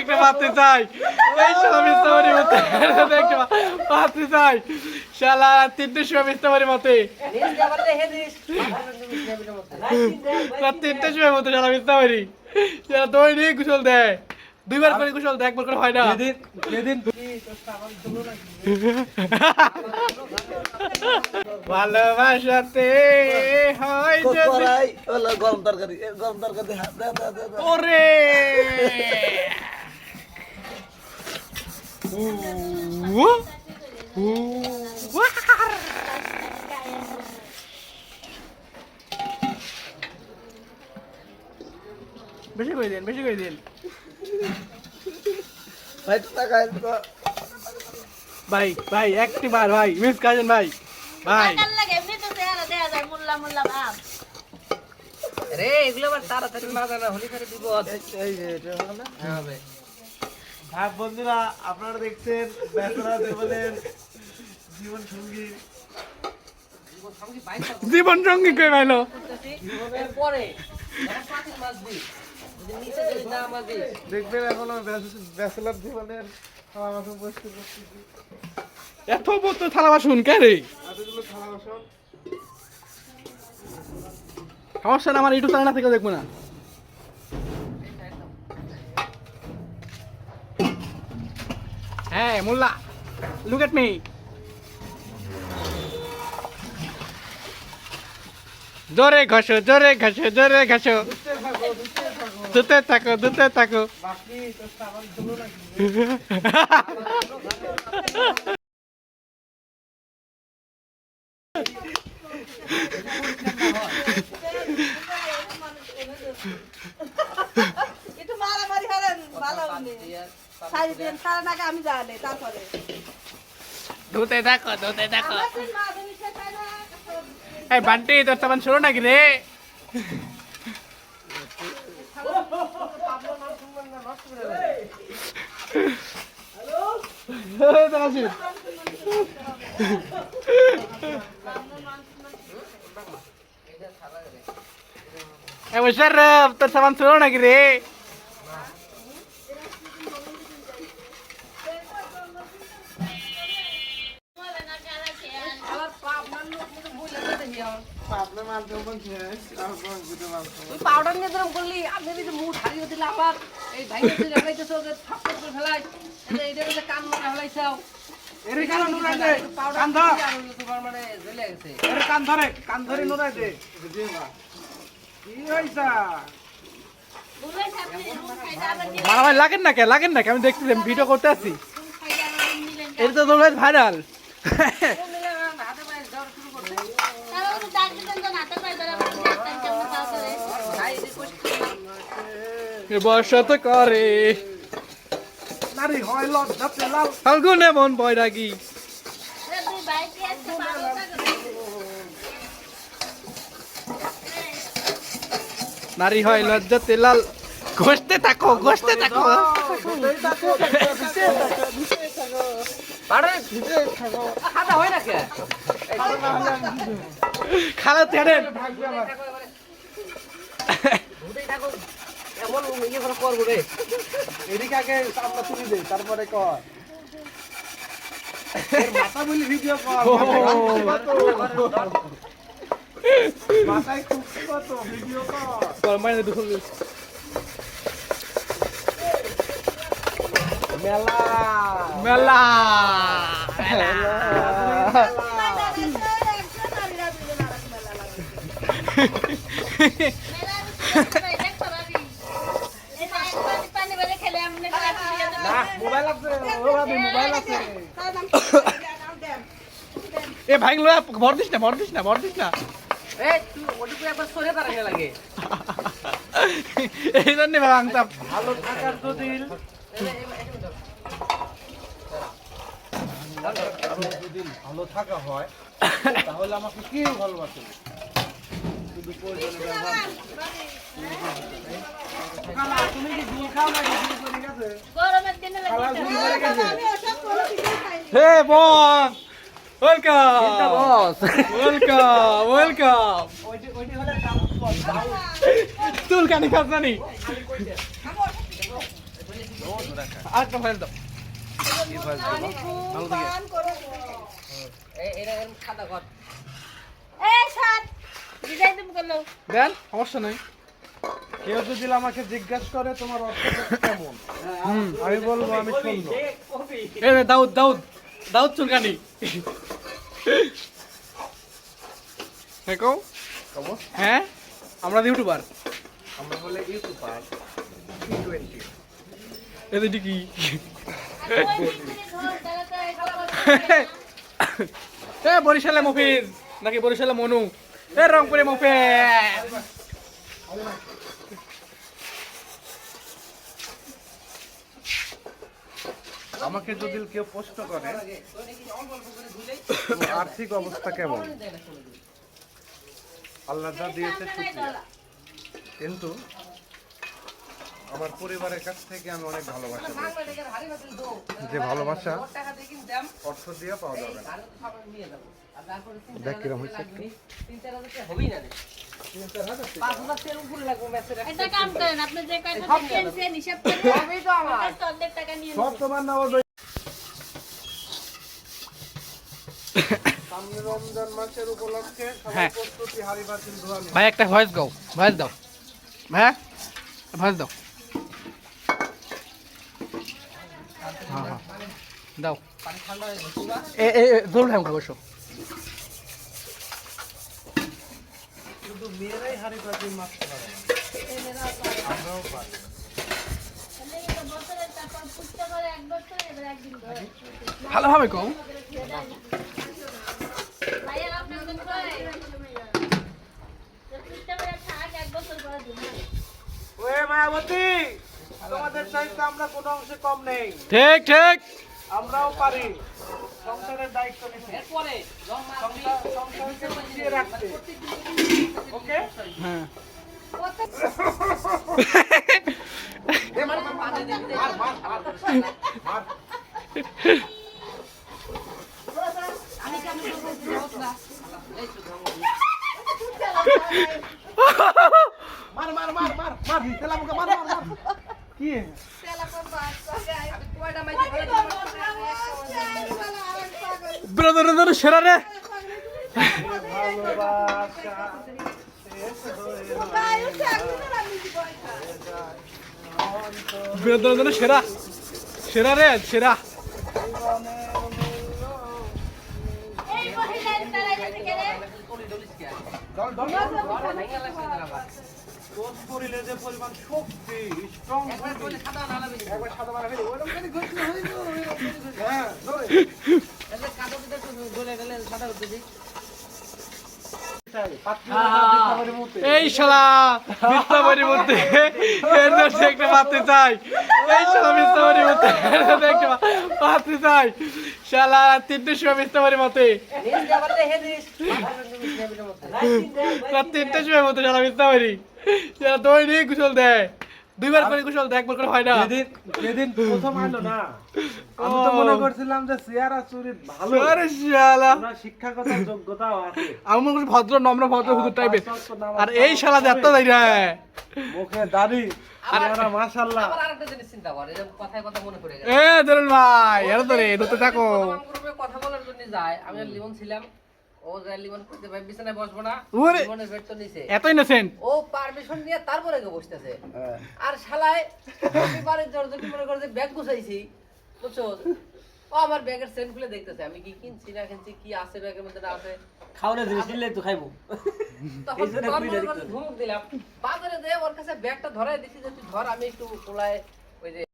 একটা চাই। এই শালা একটা চাই। শালা সময় মিথ্যাবাড়ির মতে তিনটে সময় মতো শালা শালা দৈনিক কুশল দেয়। দুইবার করে কুশল দেয়, একবার করে হয় না। যেদিন ভালোবাসাতে হয় যদি গরম তরকারি গরম তরকারি দে দে, দে। ওরে উ, উ, ওয়ার। বেশি করে দিন বেশি করে দিন ভাই তো তো ভাই ভাই একটি বার ভাই মিস কাজেন ভাই ভাই। টাকার লাগে এমনি তো চেহারা দেয়া যায় মোল্লা মোল্লা ভাব। রে এগুলো আবার তাড়াতাড়ি হলি করে বিপদ এই যে এটা হলো না? হ্যাঁ হবে। হ্যাঁ বন্ধুরা আপনারা দেখছেন দেবলের জীবন সঙ্গী জীবন সঙ্গী কে ভাইলো? পরে দেখবেন এখনও ব্যাচেলার জীবনের পরিষ্কার করতেছি এত বলতো থালা বাসন কে রে? সমস্যা না আমার ইউটিউব চ্যানেল থেকে দেখব না। হ্যাঁ মোল্লা লুক এট মি জোরে ঘষো জোরে ঘষো জোরে ঘষো। দুতে থাকো দুতে থাকো একটু মারামারি হলেন ভালো সারি দিন সারা টাকা আমি জানে তারপরে। ধুতে থাকো ধুতে না এই বান্টি তোর তেমন শুনো নাকি রে? Eh, Musharraf, তোর সামান শুনো নাকি রে আবার পাপ মান লোক মতো বইলা দিতে হিয়াও আপনার মাল তো বলছে আমার গুটো মাল তুই পাউডার নিয়ে ধরম করলি আপনি যদি মুখ হারিয়ে দিলে আবার এই ভাই ওকে করে ফেলাই এটা এটা কান মারা ফেলাইছাও এরে কান নুরাই দে কান ধর তোমার মানে জ্বলে গেছে এরে কান ধরে কান ধরে নুরাই দে মারামারি লাগেন না কে? লাগেন না কে? আমি দেখতেছি ভিডিও করতে আছি। এটা তো তোর ভাইরাল হাতে পায়ে জ্বর শুরু করছে তারাও তো ডাক দিতেন তো নাতে পাই ধরে বলতেন কেমন পাও করে ভাই এদিকে কষ্ট বসত করে নারী হয় লজ্জা পেলাম ফাল্গুনে মন বৈরাগী এ দুই ভাই কি আজকে পাগল পাগল নারী হয় লজ্জাতে লাল ঘষতে থাকো ঘষতে থাকো। হয় খালা তেড়েন এমন ইয়ে করে করব রে। এদিকে আগে আমরা তুলি দেই তারপরে কর। মাথা বলি ভিডিও কর। মাথায় কত ভিডিও মেলা। মেলা। এ ভাই ভর দিস না ভর দিস না ভর দিস না। এই জন্য ভাঙতাম ভালো থাকার যদি যদি ভালো থাকা হয় তাহলে আমাকে কেউ ভালোবাসে? শুধু তুমি কি গুল খাও নাকি? গুল করে গেছে। গরমের দিনে hey boss welcome boss welcome welcome চুল কানি দাও। দেন সমস্যা নাই। কেউ যদি আমাকে জিজ্ঞাসা করে তোমার কেমন? আমি বলব আমি শূন্য এ দাউদ দাউদ দাউদ চুলকানি হ্যাঁ কও। হ্যাঁ? আমরা ইউটিউবার। আমরা বলে ইউটিউবার। এদিকে কি? এ বরিশালে মফিজ। নাকি বরিশালে মনু? এ রংপুরে মফিজ। আমাকে যদি কেউ প্রশ্ন করে আর্থিক অবস্থা কেমন? আল্লাহ যা দিয়েছে কিন্তু আমার পরিবারের কাছ থেকে আমি অনেক ভালোবাসা যে ভালোবাসা অর্থ দিয়ে পাওয়া যাবে না। দেখ কিরম হয়েছে হ্যাঁ। ভাই একটা ভয়েস গাও ভয়েস দাও। হ্যাঁ? ভয়েস দাও। হ্যাঁ হ্যাঁ। দাও। এ এ এ, জরুর হ্যাঁ বসো শুধু মেয়েরাই হারি বাতিল মারতে পারে না। আমরাও পারি ভালোভাবে ওয়ে মায়াবতী তোমাদের চাইতে আমরা কোনো অংশে কম নেই। ঠিক ঠিক। আমরাও পারি। সংসারের দায়িত্ব নিছে এরপরে সংসারকে গুছিয়ে রাখতে। ওকে? হ্যাঁ পানি দিবি দে। আমি কেমন করব রোজ না। এই তো ধর্ম। মার মার মার মার মার তেলা মুখে মার মার মার কি আমি কয়টা মাইতে ফেলে দিলাম। ব্রাদার সেরা রে সেরা সেরা রে সেরা এই মহিলা তারা যেতে গেলে কলি ডলিস কে? দল দল ঘরে ভেঙে লাগছে তার আবার। কোন শরীরে যে পরিমাণ শক্তি স্ট্রং একবার সাদা না একবার সাদা মারা ফেলি ওরকম করে ঘষলে হয়ে। হ্যাঁ এই শালা মিথ্যাবাড়ির মধ্যে। এর দেশে একটা পাত্রী চাই। এই শালা মিথ্যাবাড়ির মধ্যে। একটা পাত্রী চাই। শালা তিনটের সময় মিথ্যাবাড়ির মতে। তিনটের সময় মতো শালা মিথ্যাবাড়ি শালা দৈনিক কুশল দেয়। দুইবার করে কুশল দেয় একবার করে হয় না। যেদিন যেদিন প্রথম আইলো না আমি তো মনে করছিলাম যে চেয়ারা চুরি ভালো। আরে শালা। ওনার শিক্ষাগত যোগ্যতাও আছে। আমি মনে করছি ভদ্র নম্র ভদ্র হুজুর টাইপের আর এই শালা যাত্রা দেয় রে মুখে দাড়ি। চেহারা মাশাআল্লাহ। আবার আরেকটা জিনিস চিন্তা কর, এই যে কথায় কথা মনে পড়ে গেছে। এ ধরুন ভাই এরা তো রে ধরতে থাকো কথা বলার জন্য যায়, আমি লিমন ছিলাম। ও যায় লিমন করতে ভাই বিছানায় বসবো না। লিমনের বেড তো নিচে। এত ইনোসেন্ট ও পারমিশন নিয়ে তারপরে গিয়ে বসতেছে। আর শালায় এবারে জর্জরি মনে করে যে ব্যাগ গুছাইছি বুঝছ? ও আমার ব্যাগের সেন্ট খুলে দেখতেছে আমি কি কিনছি না কিনছি কি আছে ব্যাগের মধ্যে না আছে? খাওয়ালে জিনিস নিলে তো খাইবো। তখন তখন করে ধমক দিলাম। বাজারে যে ওর কাছে ব্যাগটা ধরাই দিছি যে তুই ধর আমি একটু কোলায় ওই যে